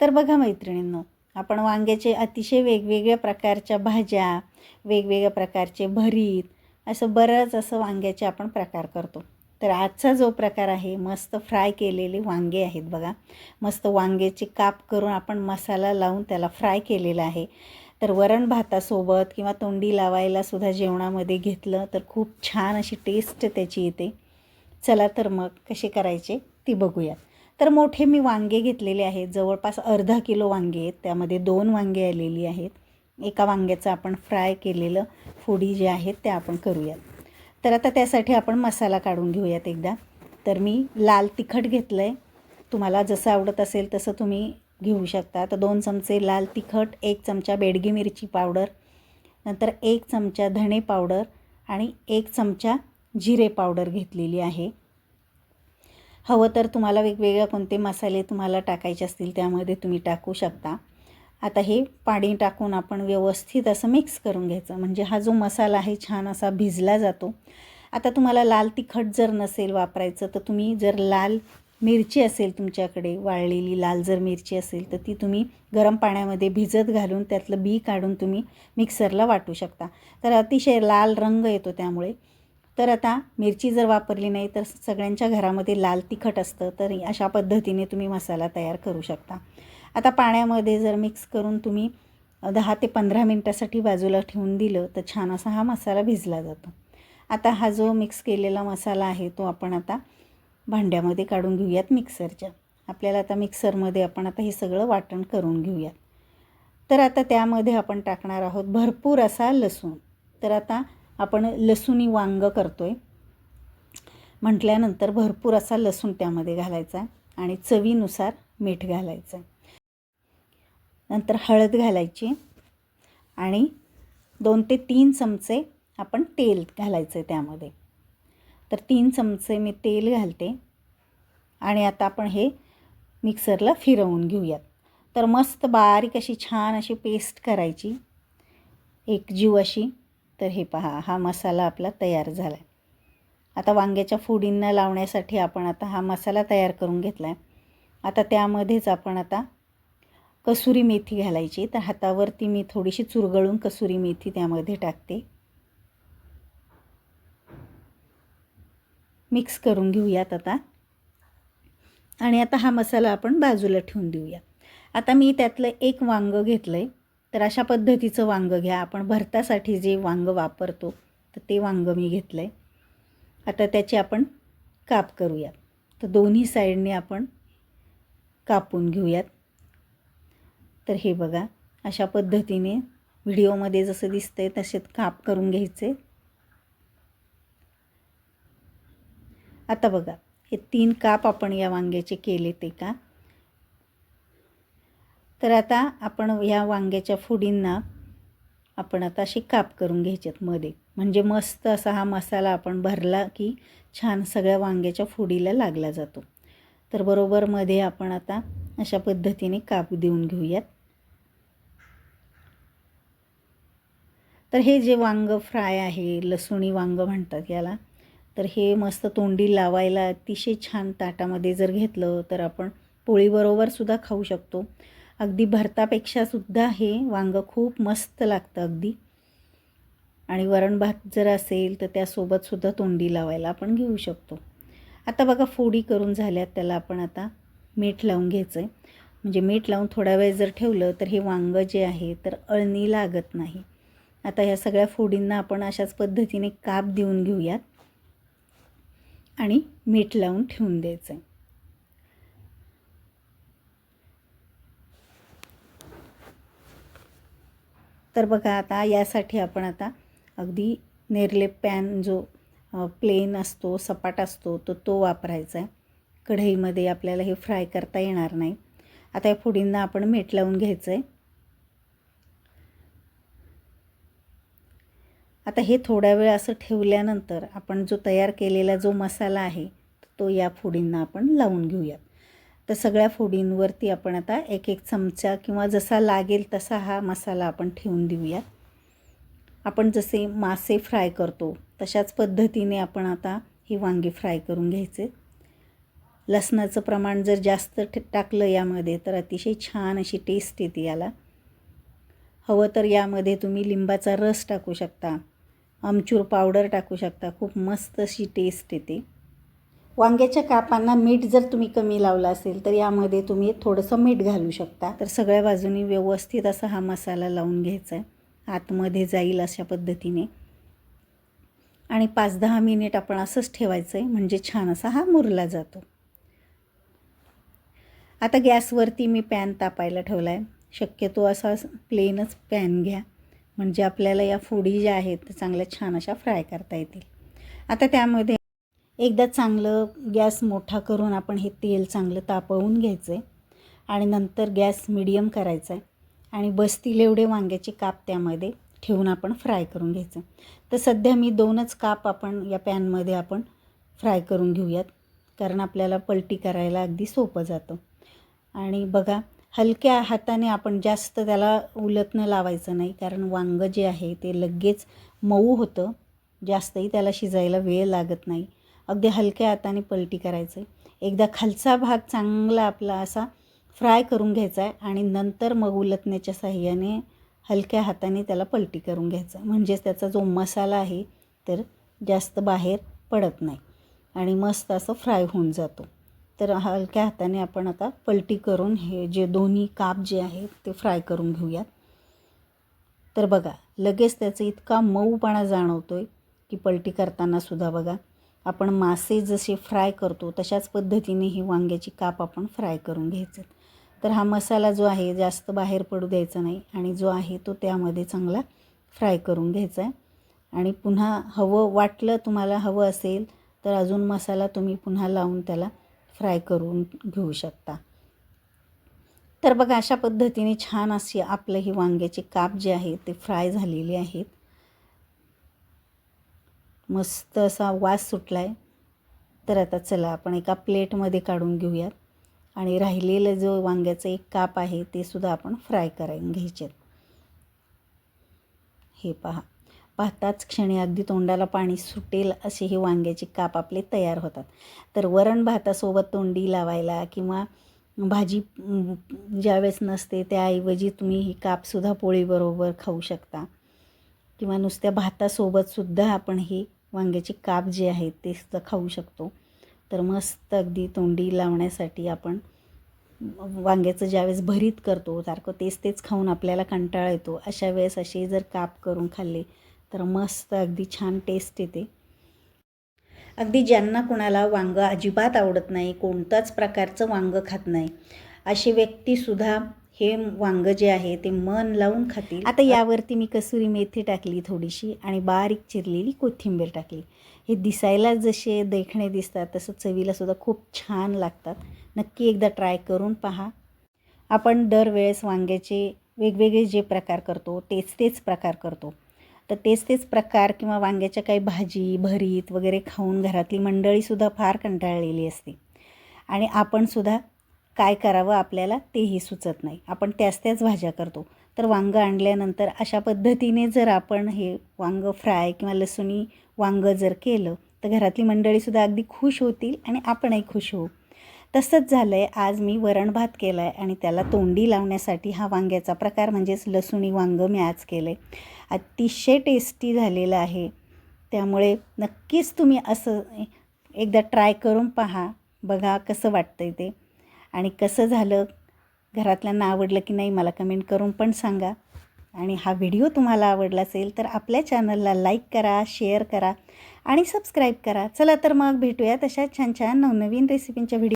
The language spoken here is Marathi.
तर बघा मैत्रिणींनो आपण वांग्याचे अतिशय वेगवेगळ्या प्रकारच्या भाज्या वेगवेगळ्या प्रकारचे भरीत असं बरंच असं वांग्याचे आपण प्रकार करतो. तर आजचा जो प्रकार आहे मस्त फ्राय केलेले वांगे आहेत बघा. मस्त वांग्याचे काप करून आपण मसाला लावून त्याला फ्राय केलेला आहे. तर वरण भातासोबत किंवा तोंडी लावायला सुद्धा जेवणामध्ये घेतलं तर खूप छान अशी टेस्ट त्याची येते. चला तर मग कसे करायचे ती बघूयात. तर मोठे मी वांगे घेतलेले आहेत. जवळपास अर्धा किलो वांगे आहेत. त्यामध्ये दोन वांगे आलेली आहेत. एका वांग्याचं आपण फ्राय केलेलं फोडी जे आहेत त्या आपण करूयात. तर आता त्यासाठी आपण मसाला काढून घेऊयात एकदा. तर मी लाल तिखट घेतलं आहे तुम्हाला जसं आवडत असेल तसं तुम्ही घेऊ शकता. तर दोन चमचे लाल तिखट एक चमचा बेडगी मिरची पावडर नंतर एक चमचा धणे पावडर आणि एक चमचा जिरे पावडर घेतलेली आहे. हवं तर तुम्हाला वेगवेगळ्या कोणते मसाले तुम्हाला टाकायचे असतील त्यामध्ये तुम्ही टाकू शकता. आता हे पाणी टाकून आपण व्यवस्थित असं मिक्स करून घ्यायचं. म्हणजे हा जो मसाला आहे छान असा भिजला जातो. आता तुम्हाला लाल तिखट जर नसेल वापरायचं तर तुम्ही जर लाल मिरची असेल तुमच्याकडे वाळलेली लाल जर मिरची असेल तर ती तुम्ही गरम पाण्यामध्ये भिजत घालून त्यातलं बी काढून तुम्ही मिक्सरला वाटू शकता. तर अतिशय लाल रंग येतो त्यामुळे. तर आता मिरची जर वापरली नाही तर सगळ्यांच्या घरामध्ये लाल तिखट असतं तर अशा पद्धतीने तुम्ही मसाला तयार करू शकता. आता पाण्यामध्ये जर मिक्स करून तुम्ही दहा ते पंधरा मिनटासाठी बाजूला ठेवून दिलं तर छान असा हा मसाला भिजला जातो. आता हा जो मिक्स केलेला मसाला आहे तो आपण आता भांड्यामध्ये काढून घेऊयात मिक्सरच्या आपल्याला आता मिक्सरमध्ये आपण आता हे सगळं वाटण करून घेऊयात. तर आता त्यामध्ये आपण टाकणार आहोत भरपूर असा लसूण. तर आता आपण लसूणी वांग करतो आहे म्हटल्यानंतर भरपूर असा लसूण त्यामध्ये घालायचा आणि चवीनुसार मीठ घालायचं. नंतर हळद घालायची आणि दोन ते तीन चमचे आपण तेल घालायचं आहे त्यामध्ये. तर तीन चमचे मी तेल घालते आणि आता आपण हे मिक्सरला फिरवून घेऊयात. तर मस्त बारीक अशी छान अशी पेस्ट करायची. एक जीव अशी तर हे पहा हा मसाला आपला तयार झाला आहे आता वांग्याच्या फोडींना लावण्यासाठी आपण आता हा मसाला तयार करून घेतला आहे आता त्यामध्येच आपण आता कसुरी मेथी घालायची. तर हातावरती मी थोडीशी चुरगळून कसुरी मेथी त्यामध्ये टाकते. मिक्स करून घेऊयात आता. आणि आता हा मसाला आपण बाजूला ठेवून देऊया आता मी त्यातलं एक वांगं घेतलं आहे तर अशा पद्धतीचं वांगं घ्या. आपण भरतासाठी जे वांगं वापरतो तर ते वांगं मी घेतलं आहे आता त्याची आपण काप करूयात. तर दोन्ही साईडने आपण कापून घेऊयात. तर हे बघा अशा पद्धतीने व्हिडिओमध्ये जसं दिसतं आहे तसे काप करून घ्यायचे. आता बघा हे तीन काप आपण या वांग्याचे केले ते का तर आता आपण ह्या वांग्याच्या फोडींना आपण आता अशी काप करून घ्यायच्यात मध्ये. म्हणजे मस्त असा हा मसाला आपण भरला की छान सगळ्या वांग्याच्या फोडीला लागला जातो. तर बरोबर मध्ये आपण आता अशा पद्धतीने काप देऊन घेऊयात. तर हे जे वांग फ्राय आहे लसुणी वांग म्हणतात याला तर हे मस्त तोंडी लावायला अतिशय छान ताटामध्ये जर घेतलं तर आपण पोळीबरोबर सुद्धा खाऊ शकतो. अगदी भरतापेक्षासुद्धा हे वांगं खूप मस्त लागतं अगदी. आणि वरण भात जर असेल तर त्यासोबतसुद्धा तोंडी लावायला आपण घेऊ शकतो. आता बघा फोडी करून झाल्यात त्याला आपण आता मीठ लावून घ्यायचं आहे म्हणजे मीठ लावून थोडा वेळ जर ठेवलं तर हे वांगं जे आहे तर अळणी लागत नाही. आता ह्या सगळ्या फोडींना आपण अशाच पद्धतीने काप देऊन घेऊयात. आणि मीठ लावून ठेवून द्यायचं आहे तर बघा आता यासाठी आपण आता अगदी नेरले पॅन जो प्लेन असतो सपाट असतो तो तो वापरायचा आहे. कढईमध्ये आपल्याला हे फ्राय करता येणार नाही. आता या फुडींना आपण मीठ लावून घ्यायचं आहे. आता हे थोड्या वेळ असं ठेवल्यानंतर आपण जो तयार केलेला जो मसाला आहे तो या फुडींना आपण लावून घेऊयात. तर सगळ्या फोडींवरती आपण आता एक एक चमचा किंवा जसा लागेल तसा हा मसाला आपण ठेवून देऊया आपण जसे मासे फ्राय करतो तशाच पद्धतीने आपण आता ही वांगी फ्राय करून घ्यायचे. लसणाचं प्रमाण जर जास्त टाकलं यामध्ये तर अतिशय छान अशी टेस्ट येते याला. हवं तर यामध्ये तुम्ही लिंबाचा रस टाकू शकता. आमचूर पावडर टाकू शकता. खूप मस्त अशी टेस्ट येते. वांग्याच्या कापांना मीठ जर तुम्ही कमी लावलं असेल तर यामध्ये तुम्ही थोडंसं मीठ घालू शकता. तर सगळ्या बाजूनी व्यवस्थित असा हा मसाला लावून घ्यायचा. आहे आतमध्ये जाईल अशा पद्धतीने. आणि पाच दहा मिनिट आपण असंच ठेवायचं आहे म्हणजे छान असा हा मुरला जातो. आता गॅसवरती मी पॅन तापायला ठेवला आहे शक्यतो असा प्लेनच पॅन घ्या. म्हणजे आपल्याला या फोडी ज्या आहेत त्या चांगल्या छान अशा फ्राय करता येतील. आता त्यामध्ये एकदा चांगलं गॅस मोठा करून आपण हे तेल चांगलं तापवून घ्यायचं आहे आणि नंतर गॅस मिडियम करायचा आहे आणि बसतील एवढे वांग्याचे काप त्यामध्ये ठेवून आपण फ्राय करून घ्यायचं. तर सध्या मी दोनच काप आपण या पॅनमध्ये आपण फ्राय करून घेऊयात कारण आपल्याला पलटी करायला अगदी सोपं जातं. आणि बघा हलक्या हाताने आपण जास्त त्याला उलटणं लावायचं नाही कारण वांगं जे आहे ते लगेच मऊ होतं जास्तही त्याला शिजायला वेळ लागत नाही. अगदी हलक्या हाताने पलटी करायचं आहे एकदा खालचा भाग चांगला आपला असा फ्राय करून घ्यायचा आहे आणि नंतर मग उलटण्याच्या साह्याने हलक्या हाताने त्याला पलटी करून घ्यायचा म्हणजेच त्याचा जो मसाला आहे तर जास्त बाहेर पडत नाही आणि मस्त असं फ्राय होऊन जातो. तर हलक्या हाताने आपण आता पलटी करून हे जे दोन्ही काप जे आहेत ते फ्राय करून घेऊयात. तर बघा लगेच त्याचा इतका मऊपणा जाणवतो आहे की पलटी करताना सुद्धा बघा. आपण मासे जसे फ्राय करतो तशाच पद्धतीने ही वांग्याची काप आपण फ्राय करून घ्यायचं. तर हा मसाला जो आहे जास्त बाहेर पडू द्यायचा नाही आणि जो आहे तो त्यामध्ये चांगला फ्राय करून घ्यायचा आहे. आणि पुन्हा हवं वाटलं तुम्हाला हवं असेल तर अजून मसाला तुम्ही पुन्हा लावून त्याला फ्राय करून घेऊ शकता. तर बघा अशा पद्धतीने छान अशी आपलं ही वांग्याचे काप जे आहे ते फ्राय झालेले आहेत मस्त असा वास सुटला आहे तर आता चला आपण एका प्लेटमध्ये काढून घेऊयात. आणि राहिलेलं जो वांग्याचं एक काप आहे ते सुद्धा आपण फ्राय करायला घ्यायचे हे पहा. पाहताच क्षणी अगदी तोंडाला पाणी सुटेल असे हे वांग्याचे काप आपले तयार होतात. तर वरण भातासोबत तोंडी लावायला किंवा भाजी ज्यावेळेस नसते त्याऐवजी तुम्ही ही कापसुद्धा पोळीबरोबर खाऊ शकता. किंवा नुसत्या भातासोबतसुद्धा आपण हे वांग्याचे काप जे आहेत ते सुद्धा खाऊ शकतो. तर मस्त अगदी तोंडी लावण्यासाठी आपण वांग्याचं ज्यावेळेस भरीत करतो सारखं तेच तेच खाऊन आपल्याला कंटाळा येतो. अशा वेळेस असे जर काप करून खाल्ले तर मस्त अगदी छान टेस्ट येते. अगदी ज्यांना कोणाला वांगं अजिबात आवडत नाही कोणताच प्रकारचं वांगं खात नाही अशी व्यक्तीसुद्धा हे वांगं जे आहे ते मन लावून खातील. आता यावरती मी कसुरी मेथी टाकली थोडीशी आणि बारीक चिरलेली कोथिंबीर टाकली. हे दिसायला जसे देखणे दिसतात तसं चवीला सुद्धा खूप छान लागतात. नक्की एकदा ट्राय करून पहा. आपण दरवेळेस वांग्याचे वेगवेगळे जे प्रकार करतो तेच तेच प्रकार करतो. तर तेच तेच प्रकार किंवा वांग्याच्या काही भाजी भरीत वगैरे खाऊन घरातली मंडळीसुद्धा फार कंटाळलेली असते. आणि आपणसुद्धा काय करावं आपल्याला तेही सुचत नाही. आपण त्याच त्याच भाज्या करतो. तर वांगं आणल्यानंतर अशा पद्धतीने जर आपण हे वांगं फ्राय किंवा लसूणी वांगं जर केलं तर घरातली मंडळीसुद्धा अगदी खुश होतील आणि आपणही खुश होऊ. तसंच झालं आहे आज मी वरण भात केला आहे आणि त्याला तोंडी लावण्यासाठी हा वांग्याचा प्रकार म्हणजेच लसूणी वांगं मी आज केलं आहे अतिशय टेस्टी झालेलं आहे. त्यामुळे नक्कीच तुम्ही असं एकदा ट्राय करून पहा. बघा कसं वाटतंय ते. आणि कसं झालं घरातल्यांना आवडलं की नाही मला कमेंट करून पण सांगा. आणि हा व्हिडिओ तुम्हाला आवडला असेल तर आपल्या चॅनलला लाईक करा शेअर करा आणि सबस्क्राईब करा. चला तर मग भेटूया तशा छान छान नवनवीन रेसिपींच्या व्हिडिओ